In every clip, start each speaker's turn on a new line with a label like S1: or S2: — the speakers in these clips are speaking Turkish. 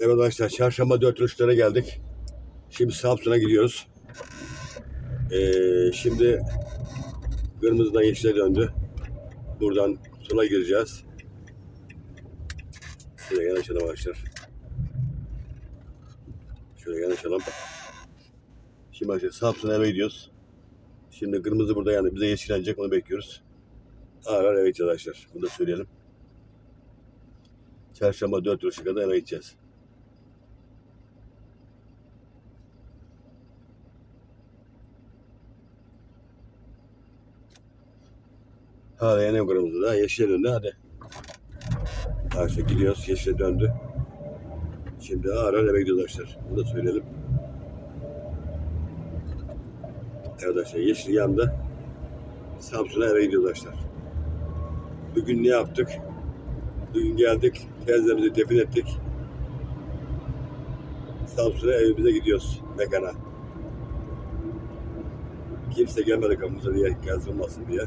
S1: Evet arkadaşlar çarşamba dört uçlara geldik. Şimdi Samsun'a gidiyoruz. Ee, şimdi kırmızıdan yeşile döndü. Buradan sola gireceğiz. Şöyle yanaşalım arkadaşlar. Şöyle yanaşalım. Şimdi arkadaşlar Samsun'a eve gidiyoruz. Şimdi kırmızı burada yani bize yeşillenecek onu bekliyoruz. Ağır ağır eve gideceğiz arkadaşlar. Bunu da söyleyelim. Çarşamba 4 kuruşa kadar eve gideceğiz. Hala yine kırmızı da yeşile döndü hadi. Arkadaşlar gidiyoruz yeşile döndü. Şimdi ağır eve gidiyoruz arkadaşlar. Bunu da söyleyelim. Arkadaşlar yeşil yandı. Samsun'a eve gidiyoruz arkadaşlar. Bugün ne yaptık? Bugün geldik. Teyzemizi defin ettik. Samsun'a evimize gidiyoruz. Mekana. Kimse gelmedi kapımıza diye olmasın diye.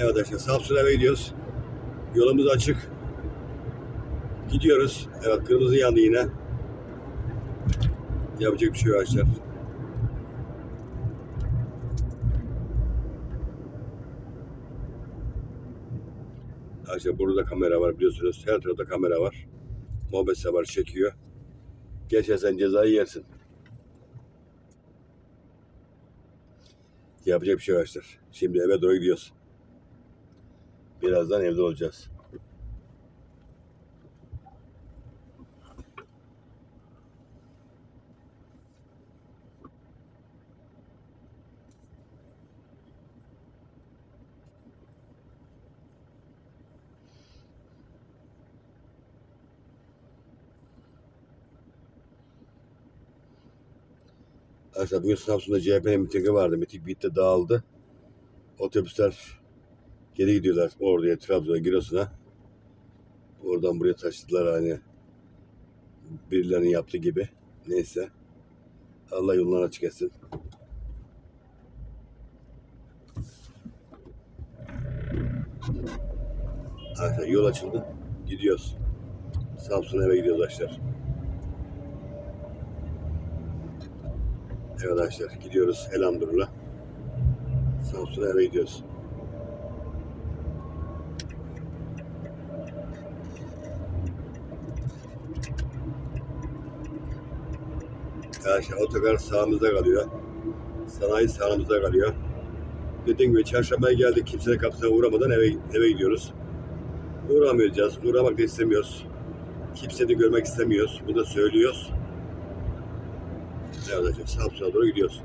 S1: Evet arkadaşlar Samsun'a eve gidiyoruz. Yolumuz açık. Gidiyoruz. Evet kırmızı yandı yine. Yapacak bir şey yok arkadaşlar. Arkadaşlar burada da kamera var biliyorsunuz. Her tarafta kamera var. Mobese var çekiyor. Geçersen cezayı yersin. Yapacak bir şey yok arkadaşlar. Şimdi eve doğru gidiyoruz. Birazdan evde olacağız. Arkadaşlar bugün Samsun'da CHP'nin mitingi vardı. Miting bitti dağıldı. Otobüsler geri gidiyorlar orduya, Trabzon'a, Giresun'a. Oradan buraya taşıdılar hani birilerinin yaptığı gibi. Neyse. Allah yolunu açık etsin. Arkadaşlar yol açıldı. Gidiyoruz. Samsun'a eve gidiyoruz arkadaşlar. Arkadaşlar gidiyoruz elhamdülillah. Samsun'a eve gidiyoruz. Arkadaşlar otogar sağımızda kalıyor. Sanayi sağımızda kalıyor. Dediğim gibi çarşambaya geldik. Kimsenin kapısına uğramadan eve, eve gidiyoruz. Uğramayacağız. Uğramak da istemiyoruz. Kimseyi görmek istemiyoruz. Bunu da söylüyoruz. Evet arkadaşlar Samsun'a doğru gidiyoruz.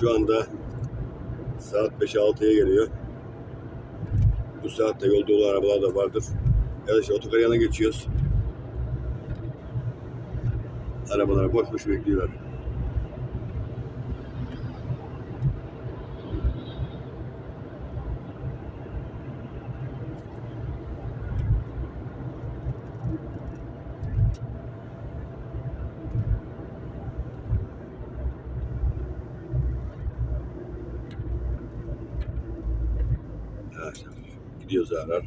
S1: Şu anda saat 5'e 6'ya geliyor. Bu saatte yolda olan arabalar da vardır. Arkadaşlar otogar yanına geçiyoruz. Arabalar boş boş bekliyorlar. Evet, gidiyoruz arar.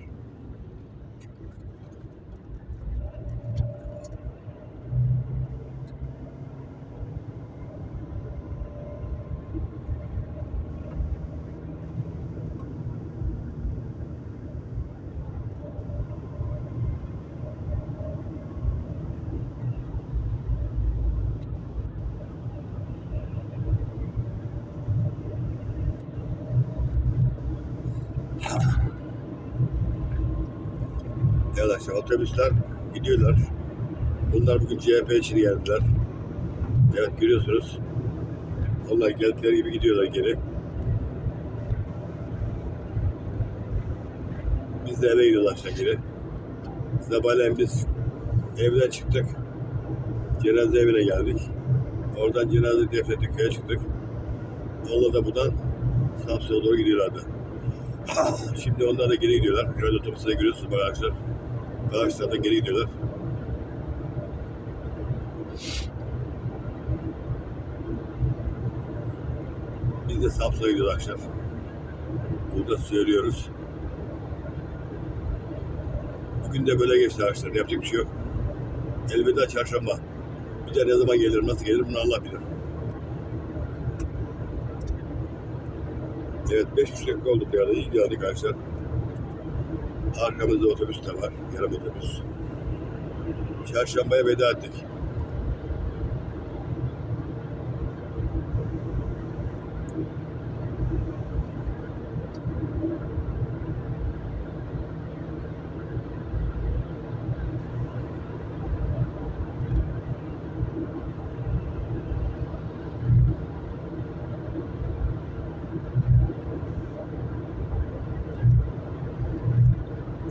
S1: Evet arkadaşlar otobüsler gidiyorlar. Bunlar bugün CHP için geldiler. Evet görüyorsunuz. Onlar geldikleri gibi gidiyorlar geri. Biz de eve gidiyoruz aşağı geri. Sabahleyin biz evden çıktık. Cenaze evine geldik. Oradan cenaze defnettik köye çıktık. Onlar da buradan Samsun'a doğru gidiyorlardı. Şimdi onlar da geri gidiyorlar. Öyle otobüse giriyorsunuz arkadaşlar. Arkadaşlar da geri gidiyorlar. Biz de Samsun'a gidiyoruz arkadaşlar. Burada söylüyoruz. Bugün de böyle geçti arkadaşlar. Yapacak bir şey yok. Elveda çarşamba. Bir de ne zaman gelir, nasıl gelir bunu Allah bilir. Evet, beş buçuk dakika oldu bir. İyi geldik arkadaşlar. Arkamızda otobüs de var. Yarım otobüs. Çarşambaya veda ettik.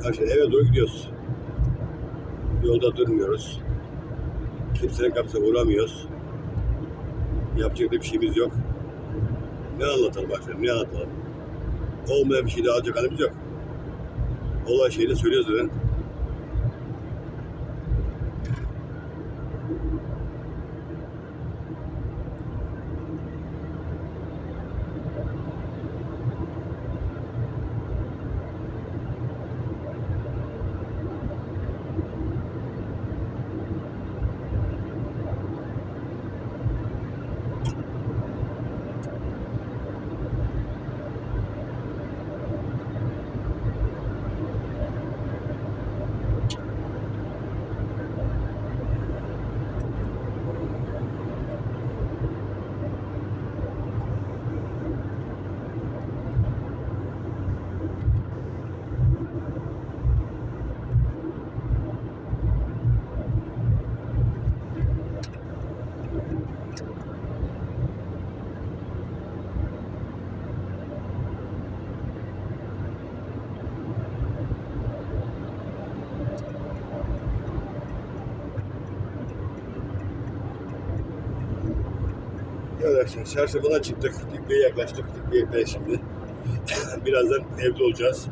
S1: Arkadaşlar eve doğru gidiyoruz. Yolda durmuyoruz. Kimsenin kapısına uğramıyoruz. Yapacak da bir şeyimiz yok. Ne anlatalım arkadaşlar, ne anlatalım? Olmayan bir şey de alacak halimiz yok. Olan şeyi de söylüyoruz zaten. Arkadaşlar, çarşambadan çıktık. Dikme'ye yaklaştık. Dikme'ye şimdi. Birazdan evde olacağız.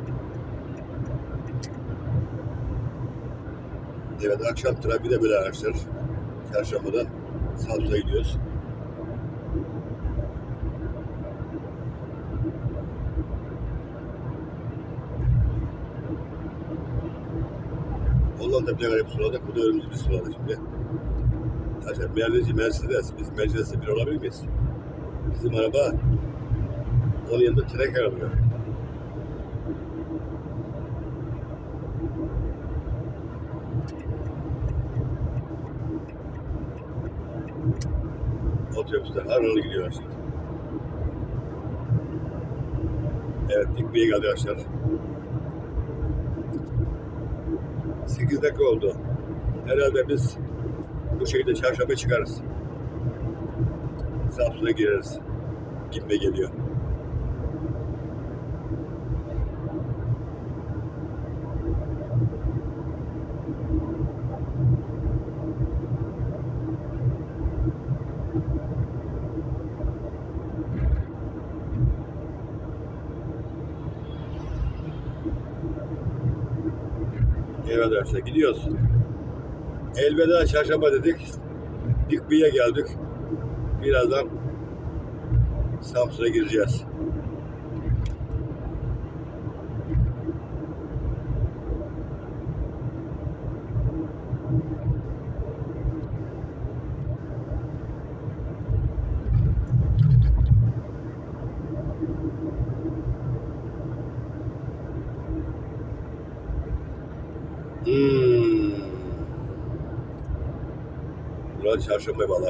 S1: Evet, akşam trafiği de böyle arkadaşlar. Çarşambadan Samsun'a gidiyoruz. Ondan da bir suladık. Bu da önümüzü bir suladı şimdi. Arkadaşlar Mercedes, Mercedes. Biz Mercedes'e bir olabilir miyiz? Bizim araba onun yanında trek arabıyor. Otobüsler haralı gidiyor arkadaşlar. Evet Dikme'ye geldi arkadaşlar. 8 dakika oldu. Herhalde biz bu şekilde çarşamba çıkarız. Samsun'a gireriz. Gitme geliyor. Evet arkadaşlar gidiyoruz. Elveda çarşamba dedik. Dikbi'ye geldik. Birazdan Samsun'a gireceğiz. Hmm. Burası çarşamba bağlı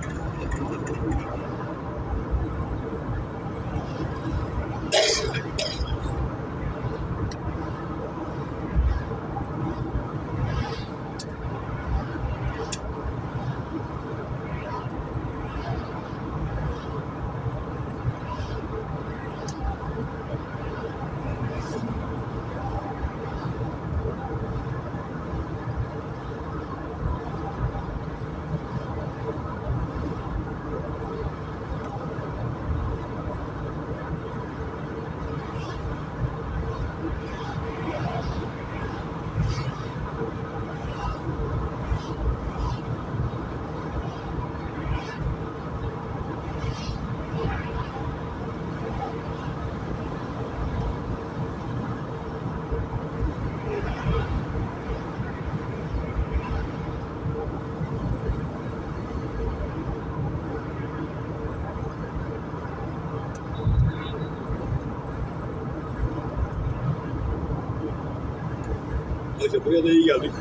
S1: arkadaşlar. Buraya da iyi geldik.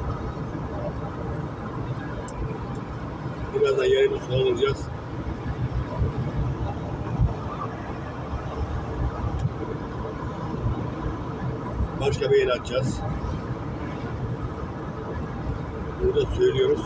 S1: Birazdan yerimizi kullanacağız. Başka bir yere atacağız. Burada söylüyoruz.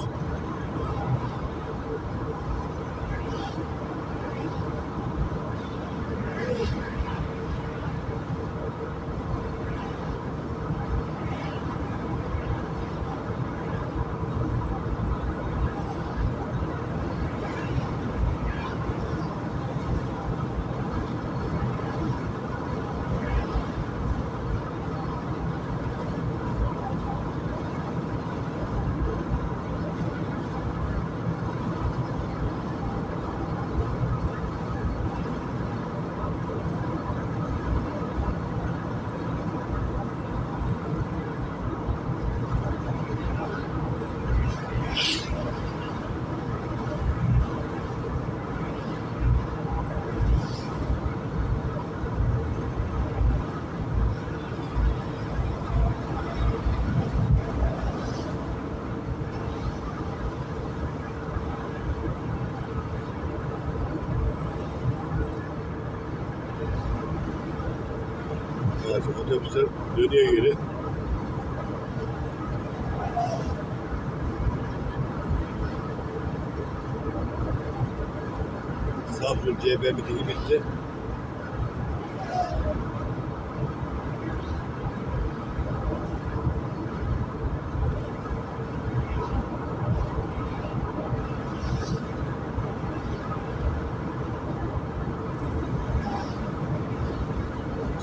S1: Arkadaşlar dönüyor geri. Samsun CB mitingi bitti.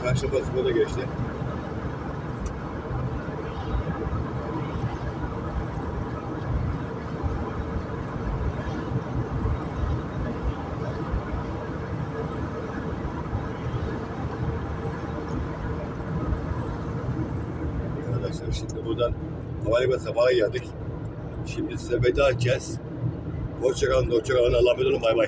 S1: Çarşamba Spor'a geçti. Şimdi buradan Havalimanı Sabah'a geldik. Şimdi size veda edeceğiz. Hoşçakalın, hoşçakalın. Allah'a emanet olun. Bay bay.